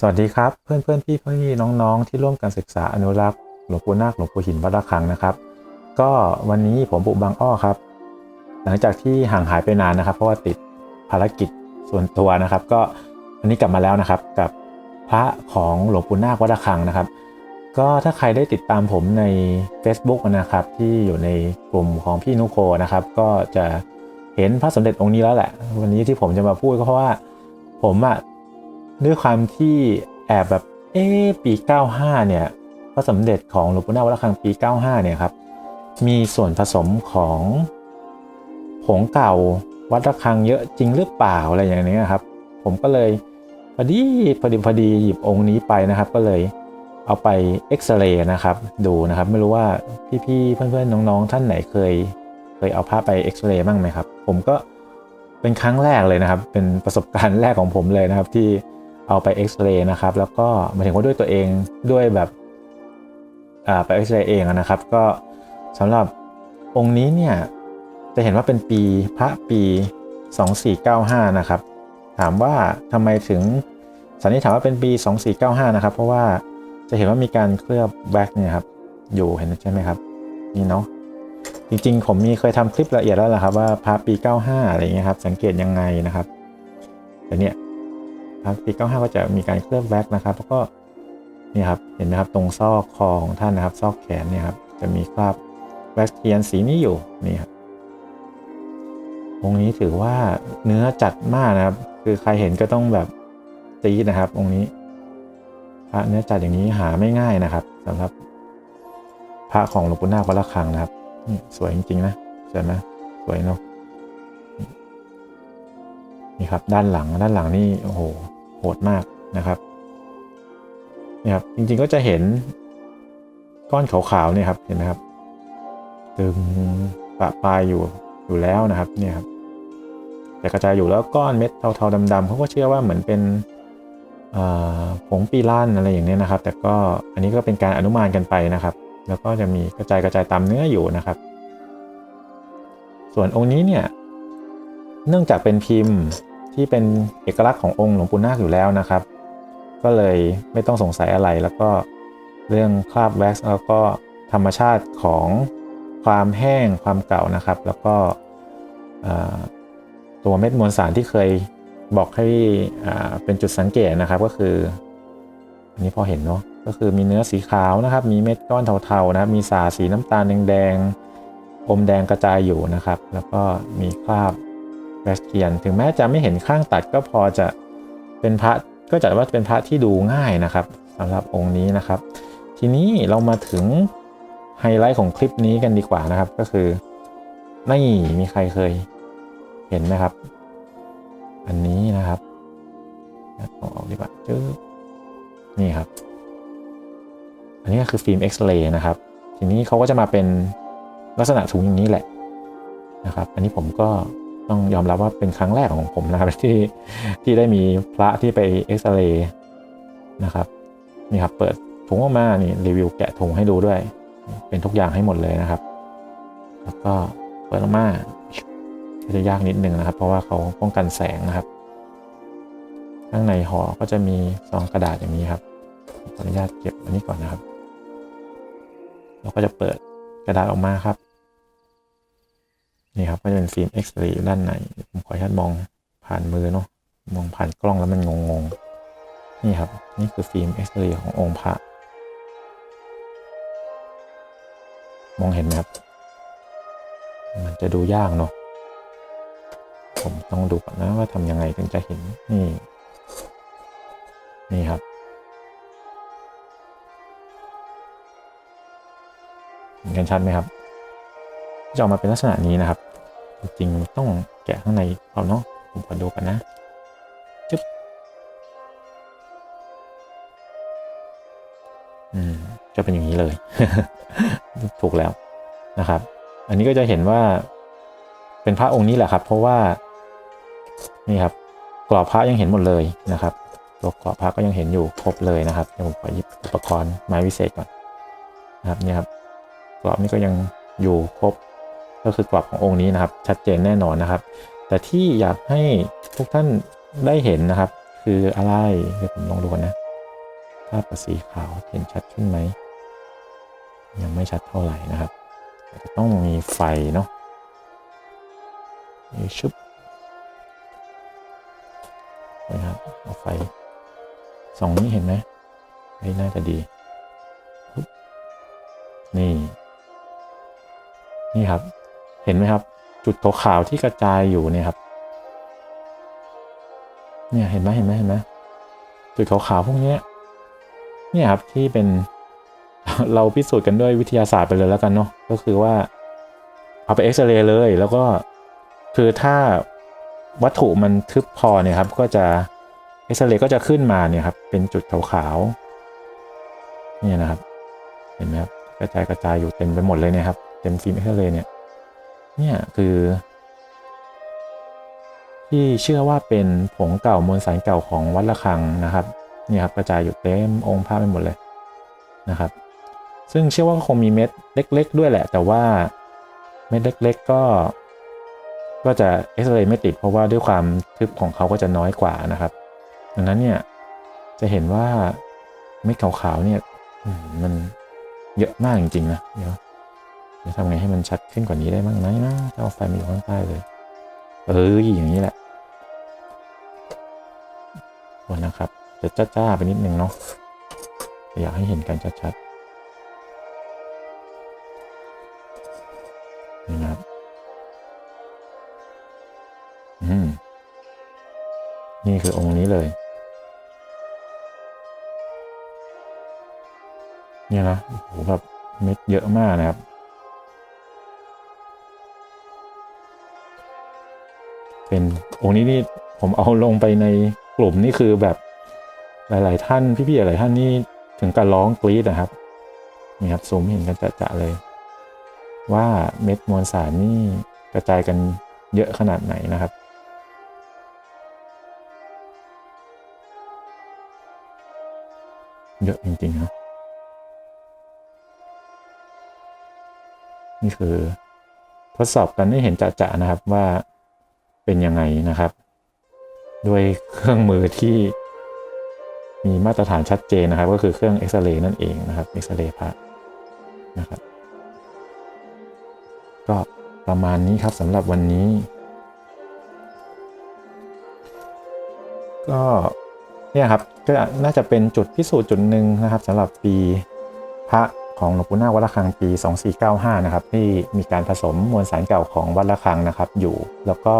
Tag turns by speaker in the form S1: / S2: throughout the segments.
S1: สวัสดีครับเพื่อนเพื่อนๆพี่พี่น้องๆ ที่ร่วมกันศึกษาอนุรักษ์หลวงปู่นาคหลวงปู่หินวัดระฆังนะครับ ก็วันนี้ผมบุบางอ้อครับ หลังจากที่ห่างหายไปนานนะครับ เพราะว่าติดภารกิจส่วนตัวนะครับ ก็อันนี้กลับมาแล้วนะครับกับพระของหลวงปู่นาควัดระฆังนะครับ ก็ถ้าใครได้ติดตามผมใน Facebook นะครับ ที่อยู่ในกลุ่มของพี่นุโคนะครับ ก็จะเห็นพระสมเด็จองค์นี้แล้วแหละ วันนี้ที่ผมจะมาพูดก็เพราะว่าผมอะ ด้วยความที่แอบแบบเอ๊ปี 95 เนี่ยพระสมเด็จของหลวงปู่นาวัดระฆังปี 95 เนี่ยครับมีส่วนผสมของผงเก่าวัดระฆังเยอะจริงหรือเปล่าอะไรอย่างนี้ครับ ผมก็เลยพอดีพอดีพอดีหยิบองค์นี้ไปนะครับ ก็เลยเอาไปเอ็กซเรย์นะครับ ดูนะครับไม่รู้ว่าพี่ๆเพื่อนๆน้องๆท่านไหนเคย เคยเอาภาพไปเอ็กซเรย์บ้างไหมครับ ผมก็เป็นครั้งแรกเลยนะครับ เป็นประสบการณ์แรกของผมเลยนะครับที่ เอาไปเอ็กซเรย์นะครับ แล้วก็หมายถึงว่าด้วยตัวเองด้วยแบบอ่าไปเอ็กซเรย์เองนะครับ ก็สำหรับองค์นี้เนี่ยจะเห็นว่าเป็นปีพระปี 2495 นะครับ ถามว่าทำไมถึงสันนิษฐานว่าเป็นปี 2495 นะครับ เพราะว่าจะเห็นว่ามีการเคลือบแบ็กเนี่ยครับอยู่เห็นใช่ไหมครับนี่เนาะจริงๆ ผมมีเคยทำคลิปละเอียดแล้วแหละครับว่าพระปี 95 อะไรเงี้ยครับ สังเกตยังไงนะครับแต่เนี่ย พระปี95ก็จะมีการเคลือบแบ็กนะครับ แล้วก็นี่ครับเห็นไหมครับตรงซอกคอของท่านนะครับ ซอกแขนเนี่ยครับจะมีคราบแว็กเทียนสีนี้อยู่นี่ครับองค์นี้ถือว่าเนื้อจัดมากนะครับ คือใครเห็นก็ต้องแบบตีนะครับ องค์นี้ พระเนื้อจัดอย่างนี้หาไม่ง่ายนะครับสำหรับพระของหลวงปู่นาควัดระฆังนะครับสวยจริงๆนะสวยไหมสวยเนาะนี่ครับด้านหลังด้านหลังนี่โอ้โห โหดมากนะครับนี่ครับจริงๆก็จะเห็นก้อนขาวๆเนี่ยครับเห็นไหมครับตึงปะปลายอยู่อยู่แล้วนะครับเนี่ยครับแต่กระจายอยู่แล้วก้อนเม็ดเทาๆดำๆเขาก็เชื่อว่าเหมือนเป็นผงปีล้านอะไรอย่างนี้นะครับ แต่ก็อันนี้ก็เป็นการอนุมานกันไปนะครับ แล้วก็จะมีกระจายกระจายตามเนื้ออยู่นะครับ ส่วนองค์นี้เนี่ยเนื่องจากเป็นพิมพ์ ที่เป็นเอกลักษณ์ขององค์หลวงปู่นาคอยู่แล้วนะครับ ก็เลยไม่ต้องสงสัยอะไรแล้วก็เรื่องคราบแว็กซ์แล้วก็ธรรมชาติของความแห้งความเก่านะครับ แล้วก็ตัวเม็ดมวลสารที่เคยบอกให้เป็นจุดสังเกตนะครับก็คือ อันนี้พอเห็นเนาะก็คือมีเนื้อสีขาวนะครับ มีเม็ดก้อนเทาๆนะครับ มีสาสีน้ำตาลแดงๆอมแดงกระจายอยู่นะครับ แล้วก็มีคราบ บสเทียน ถึงแม้จะไม่เห็นข้างตัดก็พอจะเป็นพระก็จัดว่าเป็นพระที่ดูง่ายนะครับสำหรับองค์นี้นะครับ ทีนี้เรามาถึงไฮไลท์ของคลิปนี้กันดีกว่านะครับก็คือนี่มีใครเคยเห็นไหมครับ อันนี้นะครับเอาออกดีกว่าจื้อนี่ครับ อันนี้คือฟิล์มเอ็กซเรย์นะครับ ทีนี้เขาก็จะมาเป็นลักษณะถุงอย่างนี้แหละนะครับ อันนี้ผมก็ ต้องยอมรับว่าเป็นครั้งแรกของผมนะครับที่ที่ได้มีพระที่ไปเอ็กซเรย์นะครับนี่ครับเปิดถุงออกมานี่รีวิวแกะถุงให้ดูด้วย เป็นทุกอย่างให้หมดเลยนะครับ แล้วก็เปิดออกมาก็จะยากนิดนึงนะครับ เพราะว่าเขาป้องกันแสงนะครับ ข้างในห่อก็จะมีซองกระดาษอย่างนี้ครับขออนุญาตเก็บอันนี้ก่อนนะครับ เราก็จะเปิดกระดาษออกมาครับ นี่ครับก็จะเป็นฟิล์มเอ็กซ์เรย์ด้านในผมขออนุญาตมองผ่านมือเนาะมองผ่านกล้องแล้วมันงงๆนี่ครับ นี่คือฟิล์มเอ็กซ์เรย์ขององค์พระมองเห็นไหมครับมันจะดูยากเนาะผมต้องดูก่อนนะว่าทำยังไงถึงจะเห็นนี่ นี่ครับ เห็นกันชัดไหมครับ จะออกมาเป็นลักษณะนี้นะครับ จริงต้องแกะข้างในเอาเนาะผมขอดูกันนะจึ๊บอืมจะเป็นอย่างนี้เลย ถูกแล้วนะครับ อันนี้ก็จะเห็นว่าเป็นพระองค์นี้แหละครับ เพราะว่านี่ครับกรอบพระยังเห็นหมดเลยนะครับ ตัวกรอบพระก็ยังเห็นอยู่ครบเลยนะครับเดี๋ยวผมขอหยิบอุปกรณ์ไม้วิเศษก่อนนะครับนี่ครับกรอบนี้ก็ยังอยู่ครบ ก็คือกรอบขององค์นี้นะครับ ชัดเจนแน่นอนนะครับ แต่ที่อยากให้ทุกท่านได้เห็นนะครับ คืออะไรเดี๋ยวผมลองดูนะถ้าประสีขาวเห็นชัดขึ้นไหมยังไม่ชัดเท่าไหร่นะครับจะต้องมีไฟเนาะนี่ชุบนะครับเอาไฟสองนี้เห็นไหมเฮ้ยน่าจะดีนี่ นี่ครับ เห็นไหมครับ จุดขาวๆที่กระจายอยู่เนี่ยครับ เนี่ยเห็นไหมเห็นไหมเห็นไหมจุดขาวๆพวกนี้เนี่ยครับที่เป็นเราพิสูจน์กันด้วยวิทยาศาสตร์ไปเลยแล้วกันเนาะก็คือว่า เอาไปเอ็กซเรย์เลยแล้วก็คือถ้าวัตถุมันทึบพอเนี่ยครับก็จะเอ็กซเรย์ก็จะขึ้นมาเนี่ยครับเป็นจุดขาวๆเนี่ยนะครับ เห็นไหมครับกระจายกระจายอยู่เต็มไปหมดเลยเนี่ยครับเต็มฟิล์มเอ็กซเรย์เนี่ย เนี่ยคือ ที่เชื่อว่าเป็นผงเก่ามวลสารเก่าของวัดระฆังนะครับนี่ครับกระจายอยู่เต็มองค์พระไปหมดเลยนะครับ ซึ่งเชื่อว่าคงมีเม็ดเล็ก ๆ ด้วยแหละ แต่ว่าเม็ดเล็ก ๆ ก็ ก็จะเอ็กซเรย์ไม่ติดเพราะว่าด้วยความทึบของเขาก็จะน้อยกว่านะครับ ดังนั้นเนี่ยจะเห็นว่าเม็ดขาวๆเนี่ยมมันเยอะมากจริงๆนะเดี๋ยว จะทำไงให้มันชัดขึ้นกว่านี้ได้บ้างไหมนะถ้าเอาไฟมาอยู่ข้างใต้เลย เอออย่างนี้แหละโอ้นะครับ จะจ้าๆไปนิดนึงเนาะอยากให้เห็นกันชัดๆนี่นะครับอืมนี่คือองค์นี้เลยเนี่ยนะโอ้โหแบบเม็ดเยอะมากนะครับ เป็นองค์นี้นี่ผมเอาลงไปในกลุ่มนี่คือแบบหลาย ๆ ท่านพี่ๆหลายท่านนี่ถึงกับร้องกรี๊ดนะครับนี่ครับซูมเห็นกันจะๆเลย ว่าเม็ดมวลสารนี่กระจายกันเยอะขนาดไหนนะครับเยอะจริงๆนะนี่คือทดสอบกันให้เห็นจะๆนะครับว่า เป็นยังไงนะครับ ด้วยเครื่องมือที่มีมาตรฐานชัดเจนนะครับ ก็คือเครื่องเอ็กซเรย์นั่นเองนะครับเอ็กซเรย์พระนะครับก็ประมาณนี้ครับสำหรับวันนี้ ก็เนี่ยครับก็น่าจะเป็นจุดพิสูจน์จุดหนึ่งนะครับสำหรับปีพระของหลวงปู่นาควัดระฆังปี 2495 นะครับที่มีการผสมมวลสารเก่าของวัดระฆังนะครับอยู่ แล้วก็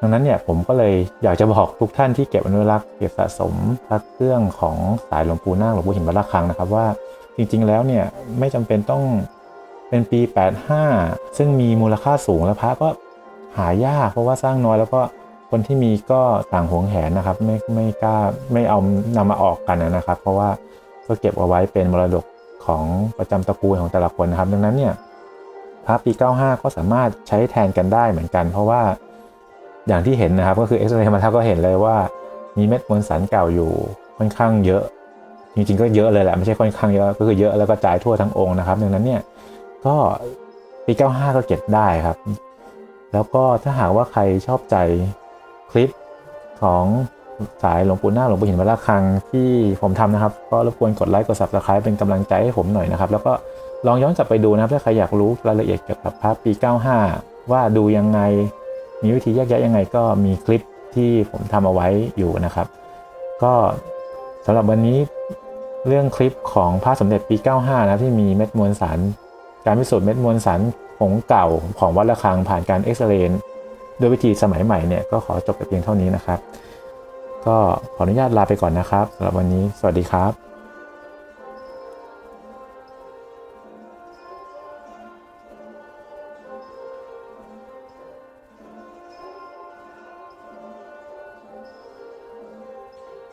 S1: ดังนั้นเนี่ยผมก็เลยอยากจะบอกทุกท่านที่เก็บอนุรักษ์เก็บสะสมพระเครื่องของสายหลวงปู่นาคหลวงปู่หินวัดระฆังนะครับว่าจริงๆแล้วเนี่ยไม่จำเป็นต้องเป็นปี 85 ซึ่งมีมูลค่าสูงและพระก็หายากเพราะว่าสร้างน้อยแล้วก็คนที่มีก็ต่างหวงแหนนะครับ ไม่ไม่กล้าไม่เอานำมาออกกันนะครับ เพราะว่าก็เก็บเอาไว้เป็นมรดกของประจำตระกูลของแต่ละคนนะครับ ดังนั้นเนี่ย พระปี 95 ก็สามารถใช้แทนกันได้เหมือนกัน เพราะว่าอย่างที่เห็นนะครับก็คือเอ็กซเรย์มาแล้วก็เห็นเลยว่า มีเม็ดมวลสารเก่าอยู่ค่อนข้างเยอะ จริงๆก็เยอะเลยแหละไม่ใช่ค่อนข้างเยอะก็คือเยอะแล้วก็จ่ายทั่วทั้งองค์นะครับดังนั้นเนี่ยก็ปี 95 ก็เก็บได้ครับ แล้วก็ถ้าหากว่าใครชอบใจคลิปของสายหลวงปู่หน้าหลวงปู่หินวัดระฆังที่ผมทำนะครับ ก็รบกวนกดไลค์กด subscribe เป็นกำลังใจให้ผมหน่อยนะครับ แล้วก็ ลองย้อนกลับไปดูนะครับถ้าใครอยากรู้รายละเอียดเกี่ยวกับพระปี 95 ว่าดูยังไง มีวิธีแยกแยะยังไงก็มีคลิปที่ผมทำเอาไว้อยู่นะครับ ก็สำหรับวันนี้เรื่องคลิปของพระสมเด็จปี 95 นะที่มีเม็ดมวลสาร การพิสูจน์เม็ดมวลสารผงเก่าของวัดระฆังผ่านการเอ็กซเรย์ด้วยวิธีสมัยใหม่เนี่ยก็ขอจบแต่เพียงเท่านี้นะครับ ก็ขออนุญาตลาไปก่อนนะครับสำหรับวันนี้ สวัสดีครับ